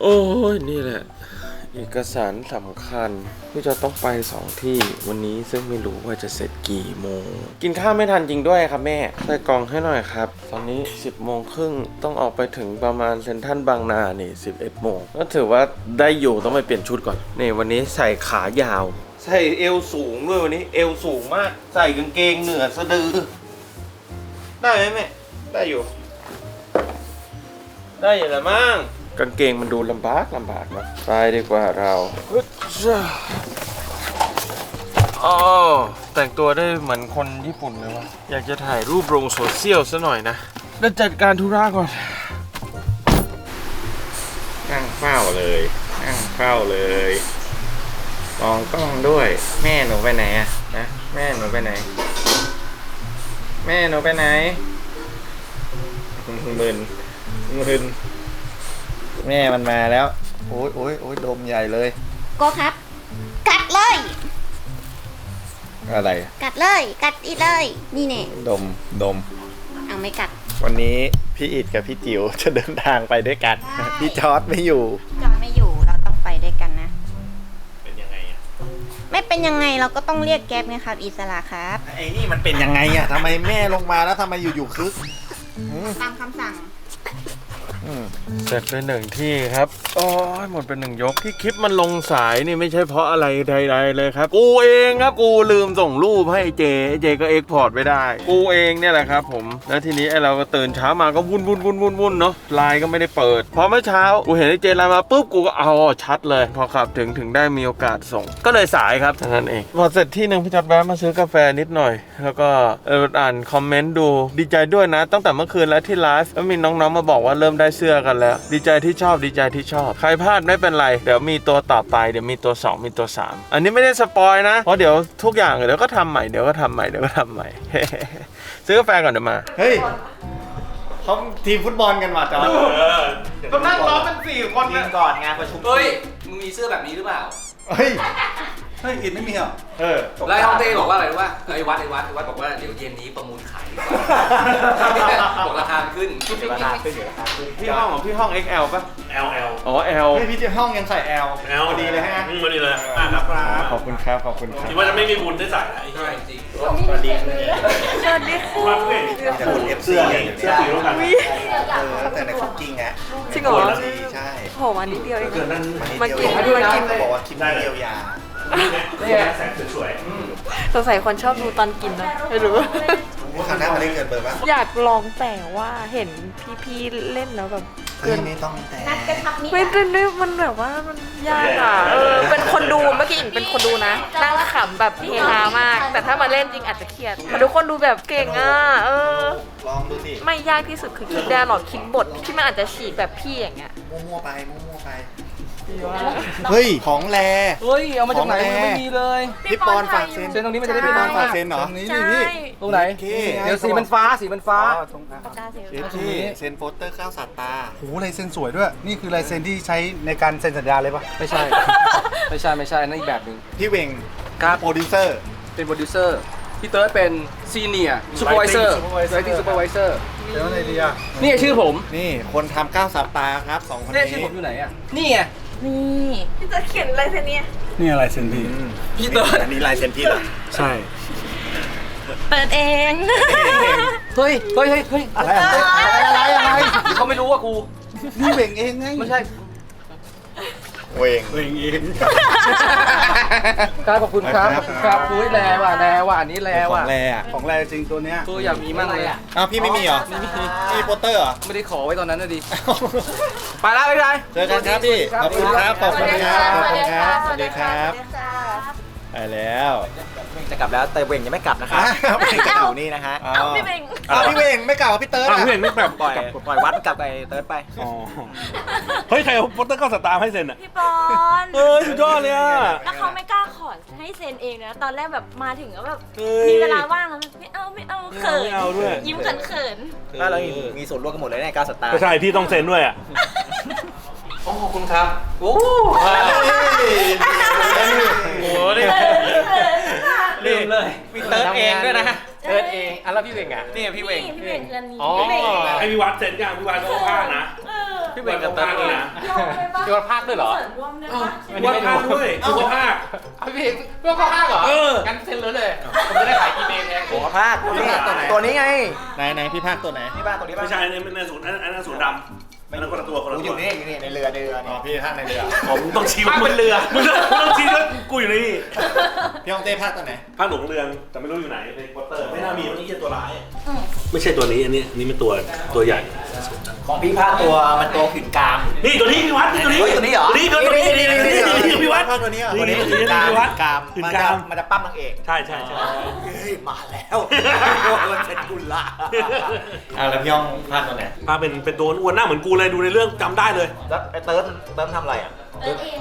โอ้ยนี่แหละ เอกสารสำคัญที่จะต้องไปสองที่วันนี้ซึ่งไม่รู้ว่าจะเสร็จกี่โมง กินข้าวไม่ทันจริงด้วยครับแม่ใส่กล่องให้หน่อยครับ ตอนนี้ 10โมงครึ่งต้องออกไปถึงประมาณเซนทรัลบางนานี่11โมงก็ถือว่าได้อยู่ต้องไปเปลี่ยนชุดก่อน นี่วันนี้ใส่ขายาว ใส่เอวสูงด้วยวันนี้ เอวสูงมาก ใส่กางเกงเหนือสะดือ ได้ไหมแม่ได้อยู่ ได้อยู่แล้วมั้ง กางเกงมันดูลำบากลำบากนะไปดีกว่าเราฮึดจ้าอ๋อแต่งตัวได้เหมือนคนญี่ปุ่นเลยวะอยากจะถ่ายรูปลงโซเชียลซะหน่อยนะแล้วจัดการธุระก่อนนั่งเฝ้าเลยนั่งเฝ้าเลยมองกล้องด้วย แม่หนูไปไหนอะนะแม่หนูไปไหน แม่หนูไปไหนมึนมึน แม่มันมาแล้ว โอ้ยโอ้ยโอ้ยดมใหญ่เลย โกครับ กัดเลย อะไร กัดเลย กัดอีกเลย นี่แน่ดม ดม เอาไม่กัด วันนี้พี่อิดกับพี่จิ๋วจะเดินทางไปด้วยกัน ใช่ พี่จอร์ดไม่อยู่ จอนไม่อยู่เราต้องไปด้วยกันนะ เป็นยังไงอะไม่เป็นยังไงเราก็ต้องเรียกแก๊ปไงครับ อิสระครับ ไอ้นี่มันเป็นยังไงอะทำไมแม่ลงมาแล้วทำไมอยู่ๆคึก ตามคำสั่ง เสร็จไปหนึ่งที่ครับโอ้ยหมดเป็นหนึ่งยกที่คลิปมันลงสายนี่ไม่ใช่เพราะอะไรใดๆเลยครับ กูเองครับกูลืมส่งรูปให้เจเจก็เอ็กพอร์ตไม่ได้ กูเองเนี่ยแหละครับผมแล้วทีนี้ไอเราก็ตื่นเช้ามาก็วุ่นวุ่นวุ่นวุ่นวุ่นเนาะไลน์ก็ไม่ได้เปิดพอเมื่อเช้ากูเห็นไอเจไลน์มาปุ๊บกูก็เอาชัดเลย พอขับถึงถึงได้มีโอกาสส่ง ก็เลยสายครับเท่านั้นเองพอเสร็จที่หนึ่งพี่จัดแวะมาซื้อกาแฟนิดหน่อย แล้วก็เอออ่านคอมเมนต์ดูดีใจด้วยนะ ตั้งแต่เมื่อคืนแล้วที่ไลฟ์แล้วมีน้องๆมาบอกว่าเริ่มได้เสื้อกันแล้ว ดีใจที่ชอบดีใจที่ชอบ ใครพลาดไม่เป็นไร เดี๋ยวมีตัวต่อไปเดี๋ยวมีตัว 2 มีตัว 3 อันนี้ไม่ได้สปอยนะเพราะเดี๋ยวทุกอย่างเดี๋ยวก็ทำใหม่เดี๋ยวก็ทำใหม่เดี๋ยวก็ทำใหม่ซื้อกาแฟก่อนเดี๋ยวมาเฮ้ยเขาทีมฟุตบอลกันว่ะจอร์ดก็นั่งร้องเป็นสี่คนทีมก่อนงานประชุมเฮ้ยมึงมีเสื้อแบบนี้หรือเปล่าเฮ้ย เฮ้ยอินไม่มีเหรอเออไล่ห้องเต้บอกว่าอะไรรู้ป่ะไอ้วัดไอ้วัดไอ้วัดบอกว่าเดี๋ยวเย็นนี้ประมูลขายดีกว่าบอกราคามันขึ้นเดี๋ยวราคาขึ้นเดี๋ยวราคาขึ้นพี่ห้องของพี่ห้อง XL ป่ะ L L อ๋อ L เฮ้ยพี่เจ้าห้องยังใส่แอล L พอดีเลยฮะอืมพอดีเลยอะครับขอบคุณครับขอบคุณครับคิดว่าจะไม่มีบุญได้ใส่นะไอ้ใช่จริงสวัสดีว่าเพื่อนจะพูดเอฟซีไงเสื้อสีร่วมกันเออตั้งแต่ในคุกกิ้งฮะจริงเหรอใช่โหมานิดเดียวเองเกิดนั่นมากินมากินมากินเขาบอกว่าคลิปนี้เยียวยา นี่แสงสวยสงสัยคนชอบดูตอนกินนะไม่รู้คราวหน้ามาเล่นเกินเบอร์ป่ะอยากลองแต่ว่าเห็นพี่ๆเล่นแล้วแบบเฮ้ยไม่ต้องแต่นัดกระชับนี้ไม่ได้ไม่มันแบบว่ามันยากอะเออเป็นคนดูเมื่อกี้อิงเป็นคนดูนะนั่งขำแบบเฮฮามาก แต่ถ้ามาเล่นจริงอาจจะเครียดแต่ทุกคนดูแบบเก่งอะเออ ลองดูสิไม่ยากที่สุดคือคิดได้หรอกคิดบทที่มันอาจจะฉีกแบบพี่อย่างเงี้ย มั่วๆไปมั่วๆไป เฮ้ยของแรเฮ้ย เอามาจากไหนของแท้ยังไม่มีเลยพี่ปอนฝากเซ็นเซ็นตรงนี้มันจะได้พี่ไม่ปบัอนงฝากเซ็นเหรอนี่ใช่นี่ ตรงไหน โอเค เดี๋ยวสีมันฟ้าสีมันฟ้า ปากกาเสียเอฟซีเซ็นโปสเตอร์ข้าวสาตา โหลายเซ็นสวยด้วย นี่คือลายเซ็นที่ใช้ในการเซ็นสัญญาเลยปะไม่ใช่ ไม่ใช่ไม่ใช่นั่นอีกแบบหนึ่งพี่เวงครับ โปรดิวเซอร์ เป็นโปรดิวเซอร์ พี่เติร์ดเป็นซีเนียร์ซูเปอร์วิเซอร์ Supervisor ไรติ้งซูเปอร์วิเซอร์เดี๋ยวอะไรดีอะนี่ชื่อผม นี่คนทำก้าวสาตาครับสองคนเนี่ยนี้ชื่อผมอยู่ไหนอะ นี่ไง นี่พี่จะเขียนลายเซ็นเนี้ยนี่อะไรเซ็นพี่พี่เติร์ดอันนี้ลายเซ็นพี่เหรอใช่ เปิดเอง เฮ้ย เฮ้ยเฮ้ยเฮ้ยอะไรอะอะไรอะไรเดี๋ยวเขาไม่รู้ว่ากูนี่เวงเองไงไม่ใช่เวงเวงเองครับขอบคุณครับครับครับอุ้ยแลว่ะแลว่ะอันนี้แลขอว่ะงแรอะของแรจริงตัวเนี้ยตัวอยากมีมั่งเลยอะอ้าวพี่ไม่มีเหรอไม่มีโปสเตอร์เหรอไม่ได้ขอไว้ตอนนั้นนะดิ ไปแล้วไปเลยเจอกันครับพี่ ขอบคุณครับ ขอบคุณครับ ขอบคุณครับ สวัสดีครับ ไปแล้ว จะกลับแล้วแต่เวงยังไม่กลับนะครับอ้าวจะอยู่นี่นะฮะอ้าวพี่เวงอ้าวพี่เวงไม่กล่าวว่าพี่เติร์ดอ้าวอะเพื่อนไม่แบบปล่อยปล่อยวัดกลับไปเติร์ดไป อ๋อเฮ้ย ใครเอาโปสเตอร์เข้าสตาร์ให้เซ็นอะพี่ปอนเออสุดยอดเลยอะ แล้วเขาไม่กล้าขอให้เซ็นเองนะตอนแรกแบบมาถึงแล้วแบบเฮ้ยมีเวลาว่างแล้วไม่เอาไม่เอาเขินไม่เอาด้วย ยิ้มเขินเขินถ้าเรามีส่วนร่วมกันหมดเลยในก้าวสตาร์ก็ใช่พี่ต้องเซ็นด้วยอะ โอ้ขอบคุณครับโอ้ โอ้โหนี่ ลืมเลย มีเติร์ดเองด้วยนะ เติร์ดเองอัน แล้วพี่เวงอะ นี่พี่เวงนี่พี่เวงเรือนนี้อ๋อ พี่เวงให้พี่วัดเซ็นยังพี่วัดเขาผ้านะ เออพี่เบงกับเติร์ดนี่นะพี่วัดภาคด้วยเหรอวาดภาพด้วยคือวาดภาพพี่เบงพี่วัดภาคเหรอเออ งั้นเซ็นเลยเลยผมจะได้ขายกีเมลแทนหัวภาคตัวนี้ตัวนี้ไง ไหนไหนพี่ภาคตัวไหน นี่บ้านตัวนี้บ้าไม่นใช่อันนี้เป็นศูนย์อันนั้นศูนย์ดำ อันนั้นคนละตัวคนละกูอตัวยู่นี่อยู่นี่ในเรือเรืออ๋อนี่พี่ภาคในเรือผมต้องชี้ว่ามึงเรือมึงต้องชี้ว่ากูอยู่ในนี่พี่ฮ่องเต้ภาคตัวไหนภาคหลงเรืองแต่ไม่รู้อยู่ไหนในโปสเตอร์ไม่น่ามีมันนี่แค่ตัวร้ายไม่ใช่ตัวนี้อันนี้อันนี้เป็นตัวตัวใหญ่ ของพี่ภาคตัวมันตัวขืนกาม นี่ตัวนี้พี่วัดนี่ตัวนี้เฮ้ยตัวนี้เหรอนี่ตัวนี้นี่นี่นี่นี่นี่พี่วัด ภาคตัวนี้เหรอนี่ตัวนี้นี่นี่พี่วัดกามขืนมันกาจะมมันจะปั้มนางเอกใช่ใช่ใช่เฮ้ยมาแล้วมันเป็นกุลละอะแล้วพี่ย่องภาคตัวไหน ภาคเป็นเป็นตัวอ้วนหน้าเหมือนกูเลยดูในเรื่องจำได้เลยแล้วไอ้เติร์ดเติร์ดทำอะไรอะ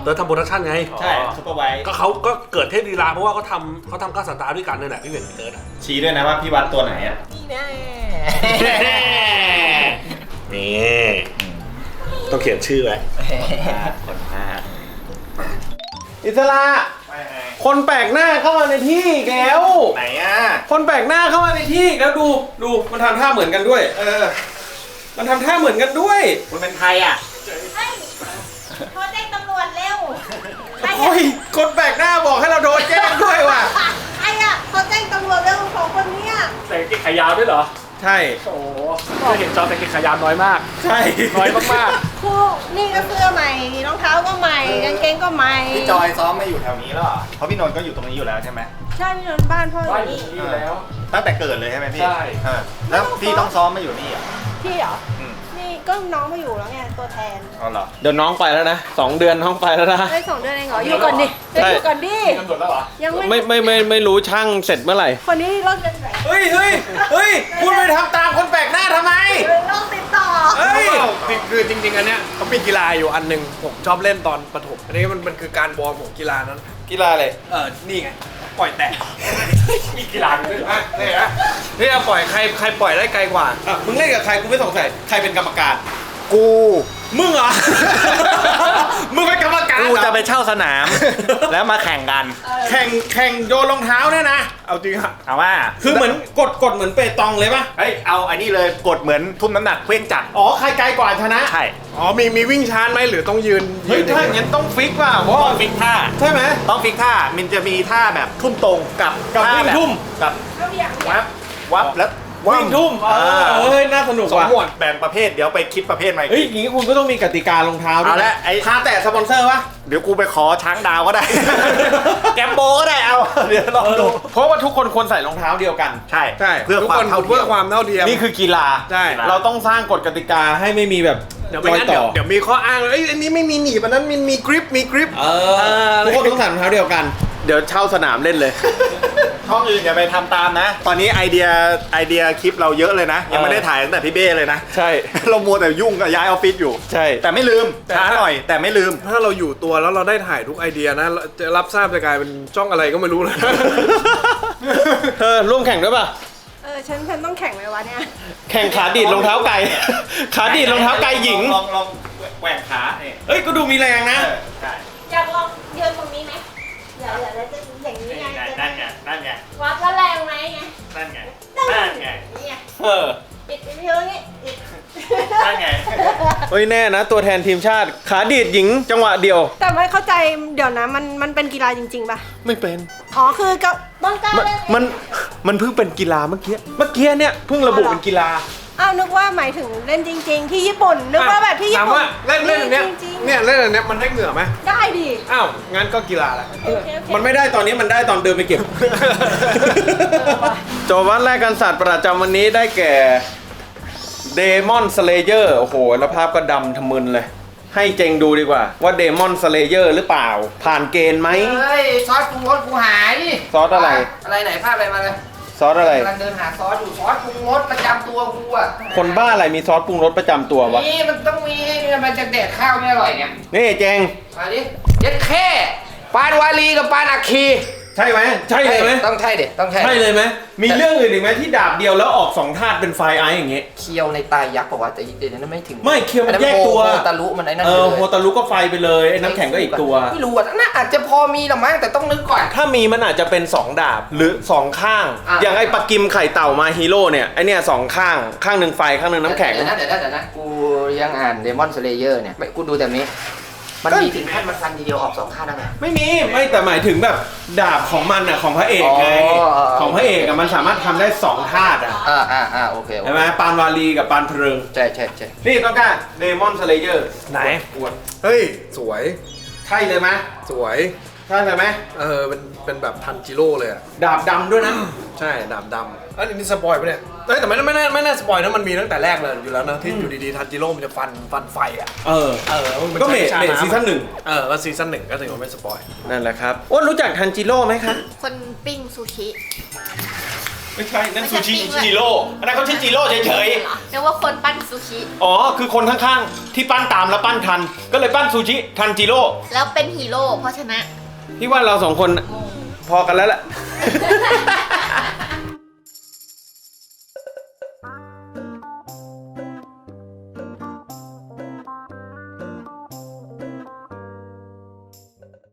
เติร์ดทำโปรดักชั่นไง ใช่ซุปเปอร์ไวท์ก็เขาก็เกิดเทพลีลาเพราะว่าเขาทำเขาทำก้าวสตาร์ด้วยกันนั่นแหละพี่เหวนเติร์ดอะ ชี้ด้วยนะว่าพี่วัดตัวไหนอะ นี่แน่ นี่ต้องเขียนชื่อไว้คนภาคอิสระคนแปลกหน้าเข้ามาในที่อีกแล้ว ไหนอะ คนแปลกหน้าเข้ามาในที่อีกแล้วดูดูมันทำท่าเหมือนกันด้วย เออ มันทำท่าเหมือนกันด้วยคุณเป็นใครอะโทรแจ้งตำรวจเร็วใครโอ้ยคนแปลกหน้าบอกให้เราโดนแจ้งด้วยว่ะใครอะโทรแจ้งตำรวจเร็วสองคนเนี้ยใส่กางเกงขายาวด้วยเหรอ ใช่ โอ้โหเคยเห็นจอใส่กางเกงขายาวน้อยมาก ใช่น้อยมากคู่นี่ก็เสื้อใหม่รองเท้าก็ใหม่กางเกงก็ใหม่พี่จอยซ้อมมาอยู่แถวนี้แล้วเหรอเพราะพี่นนท์ก็อยู่ตรงนี้อยู่แล้วใช่ไหมใช่พี่นนท์บ้านพ่ออๆบ้านยู่อยู่นี่นี่อยู่แล้ว ตั้งแต่เกิดเลยใช่ไหมพี่ใช่เออแล้วพี่ต้องซ้อมมาอยู่นี่อะ พี่เหรออมนี่ก็น้องมาอยู่แล้วไงตัวแทนอ๋อเหรอเดี๋ยวน้องไปแล้วนะสองเดือนน้องไปแล้วนะ ได้สองเดือนเองเหรอ อยู่ก่อนดิใช่อยู่ก่อนดิกำหนดแล้วเหรอ ยังไม่ไม่ไม่ไม่ไม่รู้ช่างเสร็จเมื่อไหร่ คนนี้เลิกเรียนไหนเฮ้ยเฮ้ยเฮ้ยคุณไปทำตามคนแปลกหน้าทำไม เลิกติดต่อ เฮ้ยคือจริงๆ อันเนี้ยเขามีกีฬาอยู่อันหนึ่งผมชอบเล่นตอนประถม อันนี้มันมันคือการวอร์มของกีฬานั้น กีฬาอะไร เออนี่ไง ปล่อยแตะมีกีฬาด้วยเหรอนี่นะนี่ปล่อยใครใครปล่อยได้ไกลกว่า อะมึงเล่นกับใครกูไม่สงสัยใครเป็นกรรมการ กู มึงเหรอ มึงเป็นกรรม การกูเหรอจะไปเช่าสนาม แล้วมาแข่งกัน แข่งแข่งโยนรองเท้าเนี่ยนะ เอาจริงอะเอาว่าคือเหมือนกดกดเหมือนเปตองเลยปะเฮ้ยเอาอันนี้เลยกดเหมือนทุ่มน้ำหนักเคลื่องจักรอ๋อใครไกลกว่าชนะ ใช่อ๋อมีมีวิ่งชาร์จไหมหรือต้องยืนเฮ้ยนถ้าอย่างนั้นต้องฟิกว่ะเพราะต้ว่าองฟิกท่าใช่ไหมต้องฟิกท่ามันจะมีท่าแบบทุ่มตรงกับกับท่าวิ่งแบบทุ่มกับวับวับแล้ว วิ่งทุ่มเออเฮ้ยน่าสนุกสองว่ะหมวดแบ่งประเภทเดี๋ยวไปคิดประเภทใหม่เฮ้ยอย่างนี้คุณก็ต้องมีกติการองเท้าด้วเอายละไอ้พาแต่สปอนเซอร์ปะ เดี๋ยวกูไปขอช้างดาวก็ได้ แกมโบก็ได้เอา เดี๋ยวลองดู เพราะว่าทุกคนควรใส่รองเท้าเดียวกัน ใช่ใช่ เพื่อทุกควาคมนเท่าเทีเพื่อยมความเท่าเทียม นี่คือกีฬาใช่ เราต้องสร้างกฎกติกาให้ไม่มีแบบเดี๋ยวไม่รอยงั้นต่เดี๋ยวอเดี๋ยวมีข้ออ้างเลยเอ้ยอันนี้ไม่มีหนีบอันนั้นมันมีกริปมีกริป เออทุกคนต้องใส่รองเท้าเดียวกัน เดี๋ยวเช่าสนามเล่นเลย ช่องอื่นอย่าไปทำตามนะ ตอนนี้ไอเดียไอเดียคลิปเราเยอะเลยนะ ยังไม่ได้ถ่ายตั้งแต่พี่เบ้เลยนะ ใช่ เรามัวแต่ยุ่งกับย้ายออฟฟิศอยู่ ใช่ แต่ไม่ลืมช้าหน่อย แต่ไม่ลืม ถ้าเราอยู่ตัวแล้วเราได้ถ่ายทุกไอเดียนะจะรับทราบจะกลายเป็นช่องอะไรก็ไม่รู้เลย เธอร่วมแข่งด้วยป่ะ เออฉันฉันต้องแข่งไหมวะเนี่ย แข่งขาดีดรองเท้าไก่ ขาดีดรองเท้าไก่หญิง ลองลองแหว่งขาเนี่ยเอ้ยก็ดูมีแรงนะเออใช่อยากลองยืนตรงนี้ไหมอย่าอย่าแล้วจะอย่าง นี้ไงจะนั่นไง นั่นไง วัดว่าแรงไหมไงนั่นไง นั่นไง นี่ไงเออปิดไปเยอะนี่ปิดนั่นไง เฮ้ยแน่นะ ตัวแทนทีมชาติ ขาดีดหญิงจังหวะเดียว แต่ไม่เข้าใจเดี๋ยวนะมันมันเป็นกีฬาจริง ๆป่ะ ไม่เป็น อ๋อคือก็ต้องกล้ามันเล่นมันมันเพิ่งเป็นกีฬาเมื่อกี้ เมื่อกี้เนี่ยเพิ่งระบุเป็นกีฬา อ้าวนึกว่าหมายถึงเล่นจริง ๆ ที่ญี่ปุ่นนึกว่าแบบที่ญี่ถามปุ่นว่าเล่นเล่นอันเนี้ยจริงๆเนี่ยเล่นอันเนี้ยมันได้เหงื่อไหมได้ดิอ้าวงั้นก็กีฬาแหละ โอเคโอเคมันไม่ได้ตอนนี้มันได้ตอนเดินไปเก็บ โจทย์วัดแรกกันสัตว์ประจำวันนี้ได้แก่เดมอนสเลเยอร์โอ้โห แล้วภาพก็ดำทะมึนเลย ให้เจงดูดีกว่า ว่าเดมอนสเลเยอร์หรือเปล่า ผ่านเกณฑ์ไหม เฮ้ยซอสปรุงรสกูหายดิซอสอะไร อะไรไหนภาพอะไรมาเลย ซอสอะไร กำลังเดินหาซอสอยู่ซอสปรุงรสประจำตัวกูอะคนบ้าอะไรมีซอสปรุงรสประจำตัววะ นี่มันต้องมีเนี่ยมันจะแดกข้าวไม่อร่อยเนี่ยนี่เจงมาดิเย็ดแค่ปานวาลีกับปานอัคคี ใช่ไหมใช่เลยไหมต้องใช่เด็ต้องใช่ใช่เลยไหมมีเรื่องอื่นอีกไหมที่ดาบเดียวแล้วออกสองธาตุเป็นไฟไอซ์อย่างเงี้ยเคียวในตายยักษ์บอกว่าแต่เดี๋ยวนั้นไม่ถึง ไม่เคียวมันอัแยกตัวโฮโฮตารุมันไอ้นั่นเอไปอเลยโฮตารุก็ไฟไปเลยไอ้น้ำแข็งก็อีกตัวไม่รู้อะน่าอาจจะพอมีหรอมั้งแต่ต้องนึกก่อน ถ้ามีมันอาจจะเป็น 2 ดาบหรือ 2 ข้างอะอย่างไอ้ปลากิมไข่เต่ามาฮีโร่เนี่ยไอเนี่ยสองข้างข้างหนึ่งไฟข้างหนึ่งน้ำแข็งเดี๋ยวนะเดี๋ยวนะเดี๋ยวนะกูยังอ่านเดมอนสเลเยอร์เนี่ยไม่กูดูแต่นี้ มันมีถึงขั้นมันฟันทีเดียวออกสองข้างได้ไหมไม่มีไม่แต่หมายถึงแบบดาบของมันอะของพระเอกไงอ๋อ ของพระเอกอะมันสามารถทำได้สองธาตุอะอ่าอ่าอ่าโอเคโอใช่เคไหมปานวาลีกับปานเพลิง ใช่ใช่ใช่นี่ต้องการเดมอนสเลเยอร์ไหน อวดเฮ้ย สวย ใช่เลยไหมสวย ใช่เลยไหมเออเป็นเป็นแบบทันจิโร่เลยอะดาบดำด้วยนะ ใช่ดำดำอันนี้สปอยล์ปะเนี่ยเอ้ยแต่ไม่ไม่น่าไม่น่าสปอยล์นะมันมีตั้งแต่แรกเลยอยู่แล้วนะที่อยู่ดีๆทันจิโร่มันจะฟันฟันไฟอะเออ เออมันก็เมทใช้เมทวิชาำซีซั่นหนึ่ง เออก็ซีซั่นหนึ่งก็ถือว่าไม่สปอยล์นั่นแหละครับอ้วนรู้จักทันจิโร่ไหมคะ คนปิ้งซูชิไม่ใช่ นั่นไม่ใช่ซูชิปิ้งเลยจิโร่อันนั้นเขาชื่อจิโร่เฉยเรียกว่าคนปั้นซูชิๆอ๋อ คือคนข้างๆ ที่ปั้นตามแล้วปั้นทัน ก็เลยปั้นซูชิ ทันจิโร่แล้วเป็นฮีโร่เพราะชนะ พี่ว่าเราสองคนพอกันแล้วแหละ